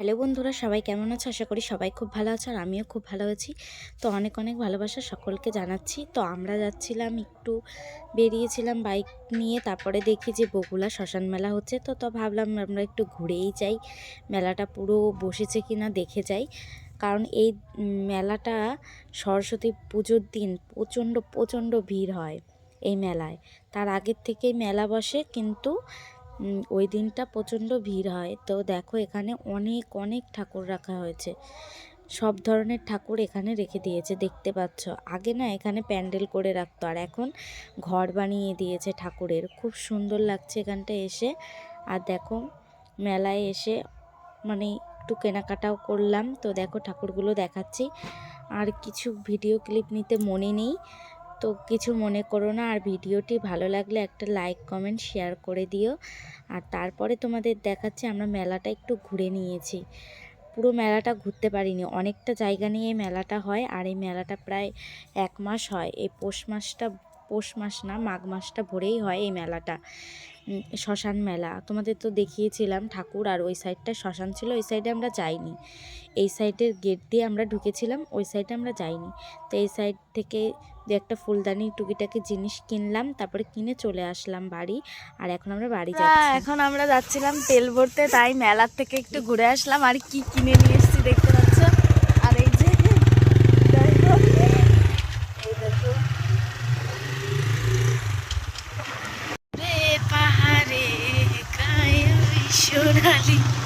Hello বন্ধুরা, সবাই কেমন আছো? আশা করি সবাই খুব ভালো আছো আর আমিও খুব ভালো আছি। তো অনেক অনেক ভালোবাসা সকলকে জানাচ্ছি। তো আমরা যাচ্ছিলাম, একটু বেরিয়েছিলাম বাইক নিয়ে, তারপরে দেখি যে বগুলা শ্মশান মেলা হচ্ছে। তো তো ভাবলাম আমরা একটু ঘুরেই যাই। মেলাটা পুরো বসেছে কি না দেখে যাই। কারণ এই মেলাটা সরস্বতী পুজোর দিন প্রচণ্ড প্রচণ্ড ভিড় হয় এই মেলায়। তার আগের থেকেই মেলা বসে, কিন্তু ওই দিনটা প্রচণ্ড ভিড় হয়। তো দেখো এখানে অনেক অনেক ঠাকুর রাখা হয়েছে। সব ধরনের ঠাকুর এখানে রেখে দিয়েছে, দেখতে পাচ্ছ। আগে না এখানে প্যান্ডেল করে রাখতো, আর এখন ঘর বানিয়ে দিয়েছে ঠাকুরের। খুব সুন্দর লাগছে এখানটা এসে। আর দেখো মেলায় এসে মানে একটু কেনাকাটাও করলাম। তো দেখো ঠাকুরগুলো দেখাচ্ছি। আর কিছু ভিডিও ক্লিপ নিতে মনে নেই। তো কিছু মনে করো না, আর ভিডিওটি ভালো লাগলে একটা লাইক কমেন্ট শেয়ার করে দিও। আর তারপরে তোমাদের দেখাচ্ছি আমরা মেলাটা একটু ঘুরে নিয়েছি। পুরো মেলাটা ঘুরতে পারিনি, অনেকটা জায়গা নিয়ে এই মেলাটা হয়, আর এই মেলাটা প্রায় এক মাস হয়। এই পৌষ মাসটা পৌষ মাস না মাঘ মাসটা ভরেই হয় এই মেলাটা। শ্মশান মেলা। তোমাদের তো দেখিয়েছিলাম ঠাকুর আর ওই সাইডটা শ্মশান ছিল ওই সাইডে আমরা যাইনি। এই সাইডের গেট দিয়ে আমরা ঢুকেছিলাম ওই সাইডে আমরা যাইনি। তো এই সাইড থেকে দু একটা ফুলদানি টুকিটাকি জিনিস কিনলাম তারপরে কিনে চলে আসলাম বাড়ি আর এখন আমরা বাড়ি যাচ্ছি। এখন আমরা যাচ্ছিলাম তেল ভরতে তাই মেলার থেকে একটু ঘুরে আসলাম। আর কি কিনে নিয়ে এসেছি দেখতে Good, honey.